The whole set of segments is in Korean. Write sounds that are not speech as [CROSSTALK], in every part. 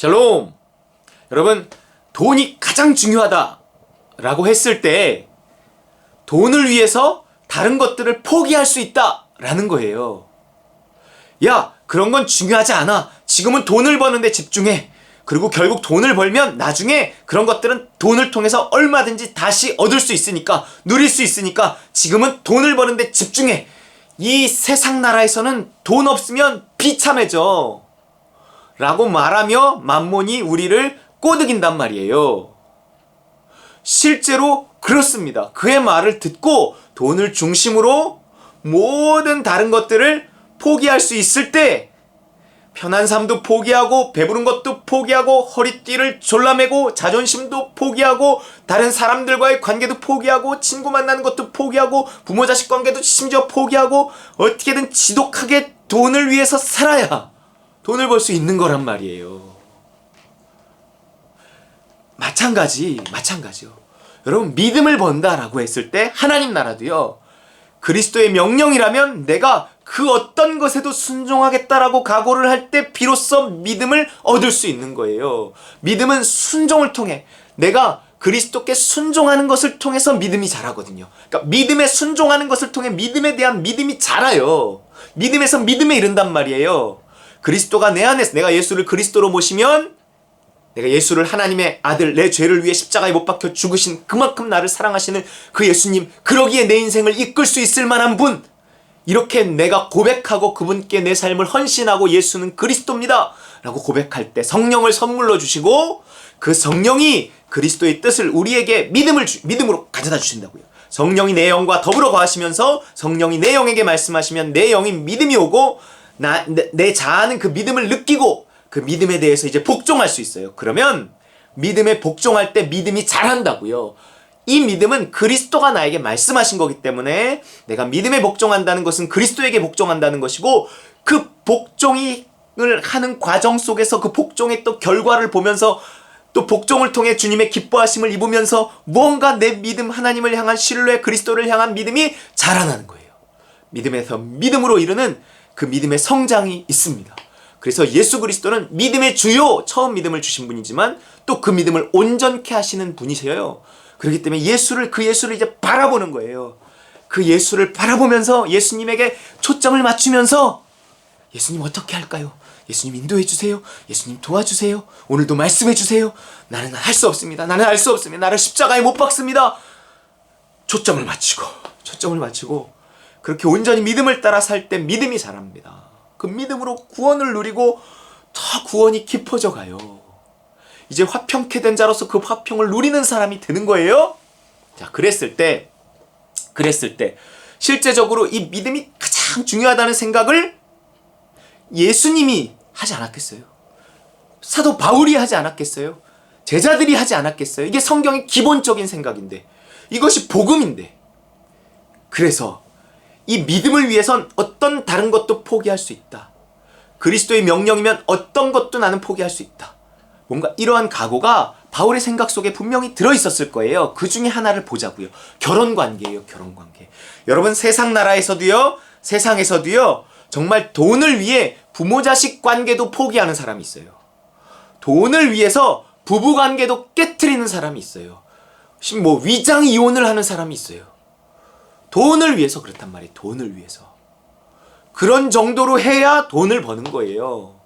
샬롬! 여러분, 돈이 가장 중요하다 라고 했을 때 돈을 위해서 다른 것들을 포기할 수 있다 라는 거예요. 야, 그런 건 중요하지 않아. 지금은 돈을 버는데 집중해. 그리고 결국 돈을 벌면 나중에 그런 것들은 돈을 통해서 얼마든지 다시 얻을 수 있으니까, 누릴 수 있으니까 지금은 돈을 버는데 집중해. 이 세상 나라에서는 돈 없으면 비참해져. 라고 말하며 만몬이 우리를 꼬드긴단 말이에요. 실제로 그렇습니다. 그의 말을 듣고 돈을 중심으로 모든 다른 것들을 포기할 수 있을 때 편한 삶도 포기하고 배부른 것도 포기하고 허리띠를 졸라매고 자존심도 포기하고 다른 사람들과의 관계도 포기하고 친구 만나는 것도 포기하고 부모 자식 관계도 심지어 포기하고 어떻게든 지독하게 돈을 위해서 살아야 돈을 벌 수 있는 거란 말이에요. 마찬가지, 마찬가지요. 여러분, 믿음을 번다라고 했을 때 하나님 나라도요. 그리스도의 명령이라면 내가 그 어떤 것에도 순종하겠다라고 각오를 할 때 비로소 믿음을 얻을 수 있는 거예요. 믿음은 순종을 통해 내가 그리스도께 순종하는 것을 통해서 믿음이 자라거든요. 그러니까 믿음에 순종하는 것을 통해 믿음에 대한 믿음이 자라요. 믿음에서 믿음에 이른단 말이에요. 그리스도가 내 안에서 내가 예수를 그리스도로 모시면 내가 예수를 하나님의 아들 내 죄를 위해 십자가에 못 박혀 죽으신 그만큼 나를 사랑하시는 그 예수님 그러기에 내 인생을 이끌 수 있을 만한 분 이렇게 내가 고백하고 그분께 내 삶을 헌신하고 예수는 그리스도입니다. 라고 고백할 때 성령을 선물로 주시고 그 성령이 그리스도의 뜻을 우리에게 믿음을 주, 믿음으로 가져다 주신다고요. 성령이 내 영과 더불어 거하시면서 성령이 내 영에게 말씀하시면 내 영이 믿음이 오고 나, 내, 내 자아는 그 믿음을 느끼고 그 믿음에 대해서 이제 복종할 수 있어요. 그러면 믿음에 복종할 때 믿음이 잘한다고요. 이 믿음은 그리스도가 나에게 말씀하신 거기 때문에 내가 믿음에 복종한다는 것은 그리스도에게 복종한다는 것이고 그 복종을 하는 과정 속에서 그 복종의 또 결과를 보면서 또 복종을 통해 주님의 기뻐하심을 입으면서 무언가 내 믿음 하나님을 향한 신뢰 그리스도를 향한 믿음이 자라나는 거예요. 믿음에서 믿음으로 이르는 그 믿음의 성장이 있습니다. 그래서 예수 그리스도는 믿음의 주요 처음 믿음을 주신 분이지만 또 그 믿음을 온전케 하시는 분이세요. 그렇기 때문에 예수를 그 예수를 이제 바라보는 거예요. 그 예수를 바라보면서 예수님에게 초점을 맞추면서 예수님 어떻게 할까요? 예수님 인도해 주세요. 예수님 도와주세요. 오늘도 말씀해 주세요. 나는 할 수 없습니다. 나는 할수 없습니다. 나를 십자가에 못 박습니다. 초점을 맞추고 초점을 맞추고 그렇게 온전히 믿음을 따라 살 때 믿음이 자랍니다. 그 믿음으로 구원을 누리고 더 구원이 깊어져 가요. 이제 화평케 된 자로서 그 화평을 누리는 사람이 되는 거예요. 자, 그랬을 때, 그랬을 때, 실제적으로 이 믿음이 가장 중요하다는 생각을 예수님이 하지 않았겠어요? 사도 바울이 하지 않았겠어요? 제자들이 하지 않았겠어요? 이게 성경의 기본적인 생각인데, 이것이 복음인데. 그래서 이 믿음을 위해선 어떤 다른 것도 포기할 수 있다. 그리스도의 명령이면 어떤 것도 나는 포기할 수 있다. 뭔가 이러한 각오가 바울의 생각 속에 분명히 들어 있었을 거예요. 그 중에 하나를 보자고요. 결혼 관계예요, 결혼 관계. 여러분 세상 나라에서도요, 세상에서도요, 정말 돈을 위해 부모 자식 관계도 포기하는 사람이 있어요. 돈을 위해서 부부 관계도 깨뜨리는 사람이 있어요. 뭐 위장 이혼을 하는 사람이 있어요. 돈을 위해서 그렇단 말이에요. 돈을 위해서. 그런 정도로 해야 돈을 버는 거예요.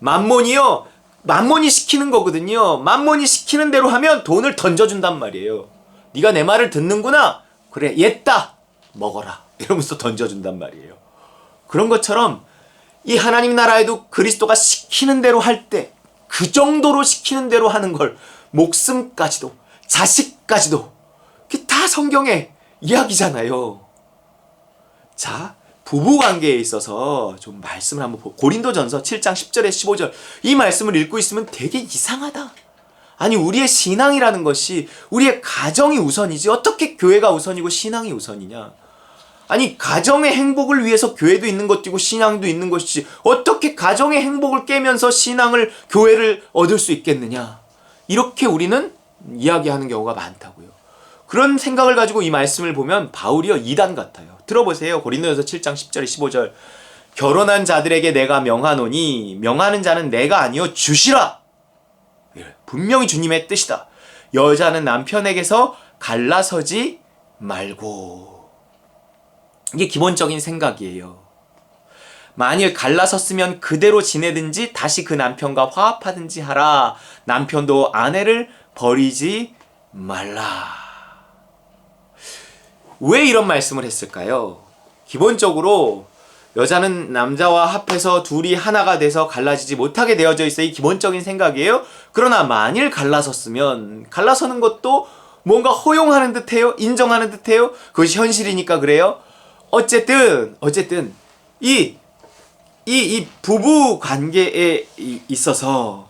만몬이요. 만몬이 시키는 거거든요. 만몬이 시키는 대로 하면 돈을 던져준단 말이에요. 네가 내 말을 듣는구나. 그래, 옛다. 먹어라. 이러면서 던져준단 말이에요. 그런 것처럼 이 하나님 나라에도 그리스도가 시키는 대로 할 때 그 정도로 시키는 대로 하는 걸 목숨까지도 자식까지도 다 성경에 이야기잖아요. 자, 부부 관계에 있어서 좀 말씀을 한번 보. 고린도전서 7장 10절에 15절 이 말씀을 읽고 있으면 되게 이상하다. 아니 우리의 신앙이라는 것이 우리의 가정이 우선이지 어떻게 교회가 우선이고 신앙이 우선이냐? 아니 가정의 행복을 위해서 교회도 있는 것이고 신앙도 있는 것이지 어떻게 가정의 행복을 깨면서 신앙을 교회를 얻을 수 있겠느냐? 이렇게 우리는 이야기하는 경우가 많다고요. 그런 생각을 가지고 이 말씀을 보면 바울이요 이단 같아요. 들어보세요. 고린도전서 7장 10절 15절. 결혼한 자들에게 내가 명하노니 명하는 자는 내가 아니요 주시라. 분명히 주님의 뜻이다. 여자는 남편에게서 갈라서지 말고. 이게 기본적인 생각이에요. 만일 갈라섰으면 그대로 지내든지 다시 그 남편과 화합하든지 하라. 남편도 아내를 버리지 말라. 왜 이런 말씀을 했을까요? 기본적으로 여자는 남자와 합해서 둘이 하나가 돼서 갈라지지 못하게 되어져 있어 이 기본적인 생각이에요. 그러나 만일 갈라섰으면 갈라서는 것도 뭔가 허용하는 듯해요. 인정하는 듯해요. 그것이 현실이니까 그래요. 어쨌든 어쨌든 이 이, 이 부부 관계에 이- 있어서,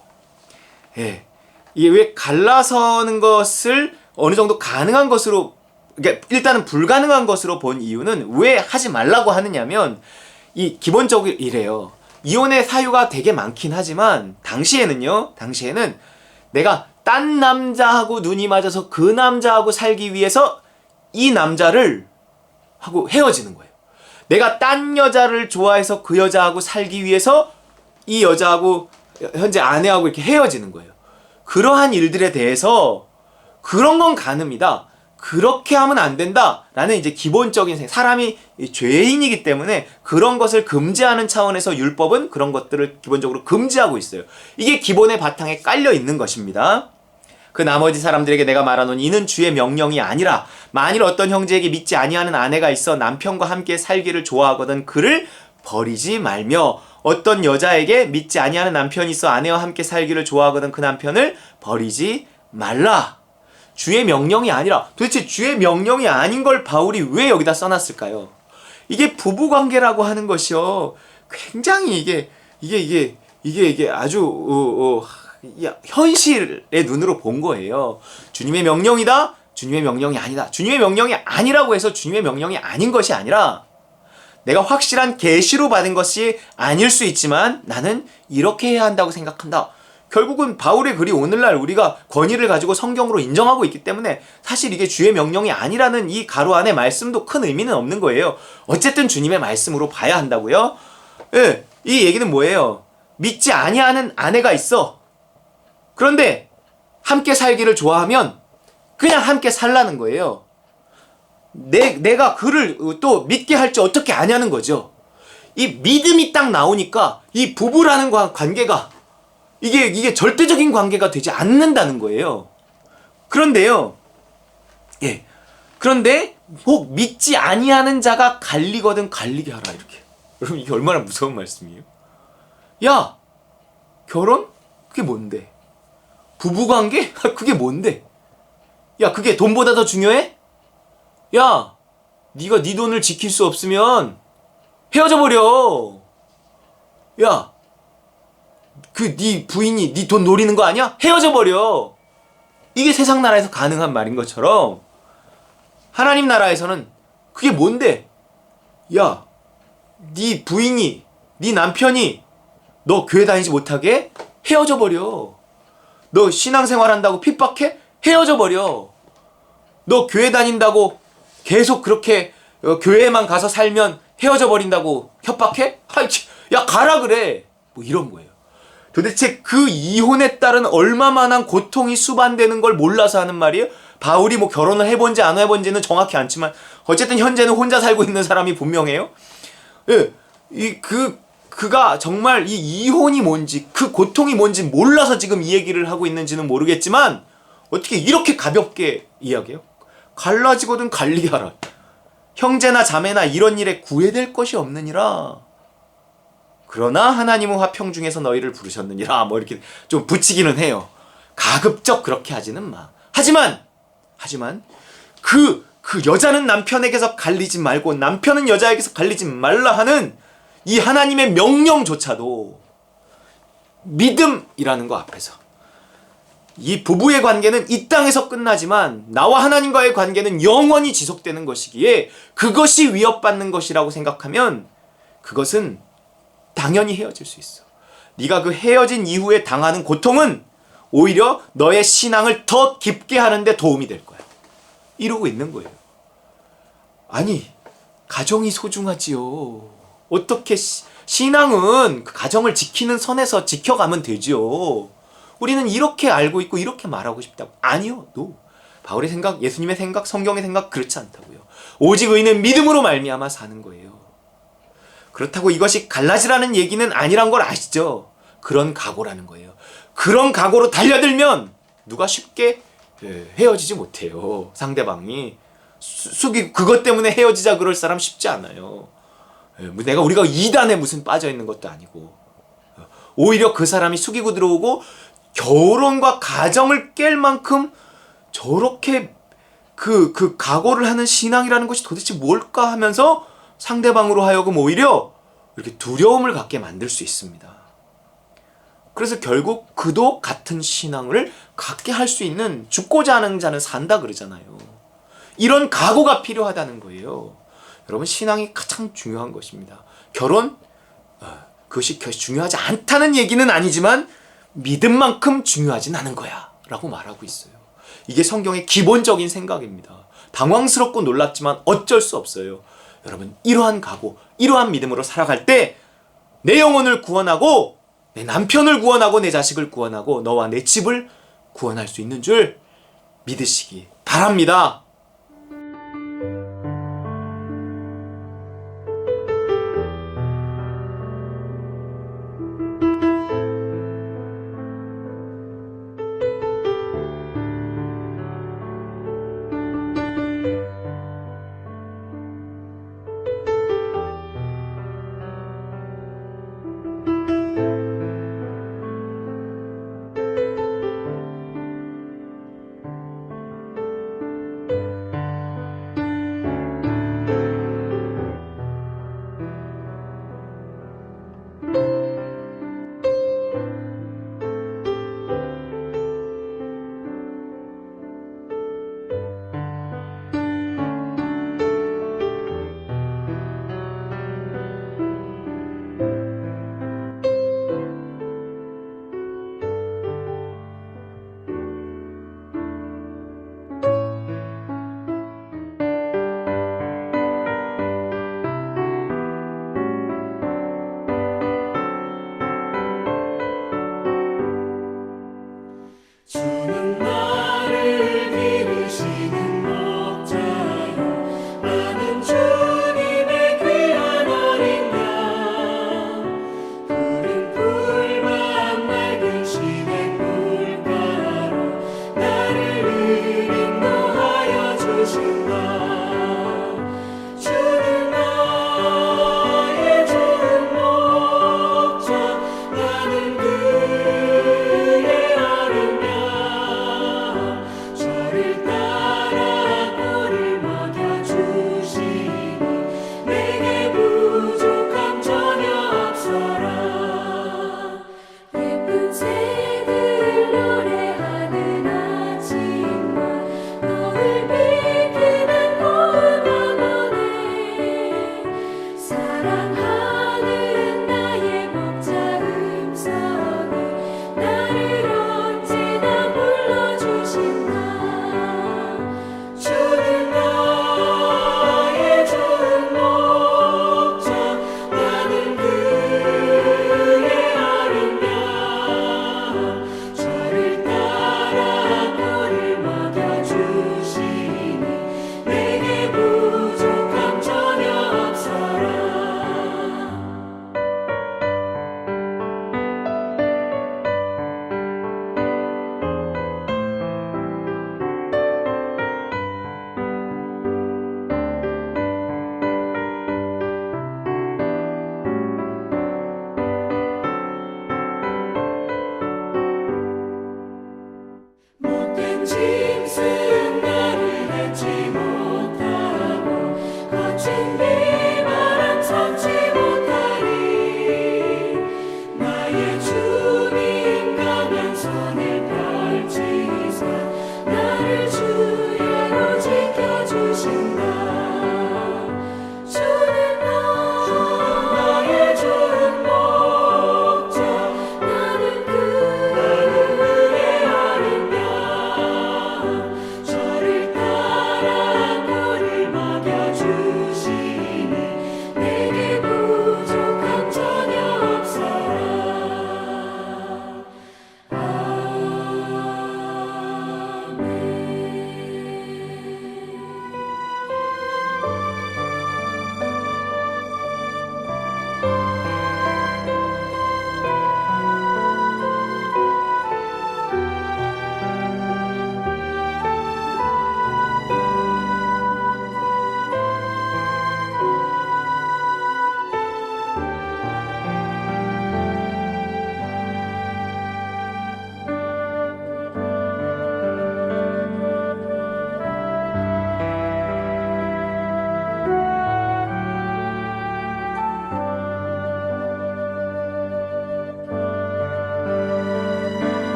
예, 이게 왜 갈라서는 것을 어느 정도 가능한 것으로, 그러니까 일단은 불가능한 것으로 본 이유는 왜 하지 말라고 하느냐면, 이 기본적으로 이래요. 이혼의 사유가 되게 많긴 하지만, 당시에는요, 당시에는 내가 딴 남자하고 눈이 맞아서 그 남자하고 살기 위해서 이 남자를 하고 헤어지는 거예요. 내가 딴 여자를 좋아해서 그 여자하고 살기 위해서 이 여자하고 현재 아내하고 이렇게 헤어지는 거예요. 그러한 일들에 대해서 그런 건 가늠이다. 그렇게 하면 안 된다. 라는 이제 기본적인 생- 사람이 이 죄인이기 때문에 그런 것을 금지하는 차원에서 율법은 그런 것들을 기본적으로 금지하고 있어요. 이게 기본의 바탕에 깔려 있는 것입니다. 그 나머지 사람들에게 내가 말하노니 이는 주의 명령이 아니라 만일 어떤 형제에게 믿지 아니하는 아내가 있어 남편과 함께 살기를 좋아하거든 그를 버리지 말며 어떤 여자에게 믿지 아니하는 남편이 있어 아내와 함께 살기를 좋아하거든 그 남편을 버리지 말라. 주의 명령이 아니라 도대체 주의 명령이 아닌 걸 바울이 왜 여기다 써놨을까요? 이게 부부 관계라고 하는 것이요. 굉장히 이게 이게 이게 이게 이게 아주 어, 어, 야, 현실의 눈으로 본 거예요. 주님의 명령이다. 주님의 명령이 아니다. 주님의 명령이 아니라고 해서 주님의 명령이 아닌 것이 아니라 내가 확실한 계시로 받은 것이 아닐 수 있지만 나는 이렇게 해야 한다고 생각한다. 결국은 바울의 글이 오늘날 우리가 권위를 가지고 성경으로 인정하고 있기 때문에 사실 이게 주의 명령이 아니라는 이 가로 안에 말씀도 큰 의미는 없는 거예요. 어쨌든 주님의 말씀으로 봐야 한다고요. 예, 이 얘기는 뭐예요? 믿지 아니하는 아내가 있어. 그런데 함께 살기를 좋아하면 그냥 함께 살라는 거예요. 내, 내가 그를 또 믿게 할지 어떻게 아냐는 거죠. 이 믿음이 딱 나오니까 이 부부라는 관- 관계가 이게 이게 절대적인 관계가 되지 않는다는 거예요. 그런데요. 예. 그런데 혹 믿지 아니하는 자가 갈리거든 갈리게 하라 이렇게. [LAUGHS] 여러분 이게 얼마나 무서운 말씀이에요? 야, 결혼? 그게 뭔데? 부부 관계? [LAUGHS] 그게 뭔데? 야, 그게 돈보다 더 중요해? 야, 네가 네 돈을 지킬 수 없으면 헤어져 버려. 야, 그 네 부인이 네 돈 노리는 거 아니야? 헤어져 버려. 이게 세상 나라에서 가능한 말인 것처럼 하나님 나라에서는 그게 뭔데? 야, 네 부인이 네 남편이 너 교회 다니지 못하게 헤어져 버려. 너 신앙생활 한다고 핍박해? 헤어져 버려. 너 교회 다닌다고 계속 그렇게 어, 교회에만 가서 살면 헤어져 버린다고 협박해? 하이, 치, 야 가라 그래. 뭐 이런 거예요. 도대체 그 이혼에 따른 얼마만한 고통이 수반되는 걸 몰라서 하는 말이에요? 바울이 뭐 결혼을 해본지 안 해본지는 정확히 않지만 어쨌든 현재는 혼자 살고 있는 사람이 분명해요. 예, 이그 그가 정말 이 이혼이 뭔지 그 고통이 뭔지 몰라서 지금 이 얘기를 하고 있는지는 모르겠지만 어떻게 이렇게 가볍게 이야기해요? 갈라지거든 갈리게 하라. 형제나 자매나 이런 일에 구애될 것이 없느니라. 그러나 하나님은 화평 중에서 너희를 부르셨느니라. 뭐 이렇게 좀 붙이기는 해요. 가급적 그렇게 하지는 마. 하지만 하지만 그그 여자는 남편에게서 갈리지 말고 남편은 여자에게서 갈리지 말라 하는 이 하나님의 명령조차도 믿음이라는 거 앞에서 이 부부의 관계는 이 땅에서 끝나지만 나와 하나님과의 관계는 영원히 지속되는 것이기에 그것이 위협받는 것이라고 생각하면 그것은 당연히 헤어질 수 있어. 네가 그 헤어진 이후에 당하는 고통은 오히려 너의 신앙을 더 깊게 하는데 도움이 될 거야. 이러고 있는 거예요. 아니, 가정이 소중하지요. 어떻게 시- 신앙은 그 가정을 지키는 선에서 지켜가면 되지요. 우리는 이렇게 알고 있고 이렇게 말하고 싶다고. 아니요. 노. 바울의 생각, 예수님의 생각, 성경의 생각 그렇지 않다고요. 오직 의는 믿음으로 말미암아 사는 거예요. 그렇다고 이것이 갈라지라는 얘기는 아니란 걸 아시죠? 그런 각오라는 거예요. 그런 각오로 달려들면 누가 쉽게 예, 헤어지지 못해요. 상대방이 수- 숙이 그것 때문에 헤어지자 그럴 사람 쉽지 않아요. 예, 뭐 내가 우리가 이단에 무슨 빠져 있는 것도 아니고 오히려 그 사람이 숙이고 들어오고 결혼과 가정을 깰 만큼 저렇게 그, 그 각오를 하는 신앙이라는 것이 도대체 뭘까 하면서 상대방으로 하여금 오히려 이렇게 두려움을 갖게 만들 수 있습니다. 그래서 결국 그도 같은 신앙을 갖게 할 수 있는 죽고자 하는 자는 산다 그러잖아요. 이런 각오가 필요하다는 거예요. 여러분 신앙이 가장 중요한 것입니다. 결혼 어, 그것이 겨- 중요하지 않다는 얘기는 아니지만 믿음만큼 중요하진 않은 거야라고 말하고 있어요. 이게 성경의 기본적인 생각입니다. 당황스럽고 놀랍지만 어쩔 수 없어요. 여러분 이러한 각오, 이러한 믿음으로 살아갈 때 내 영혼을 구원하고 내 남편을 구원하고 내 자식을 구원하고 너와 내 집을 구원할 수 있는 줄 믿으시기 바랍니다.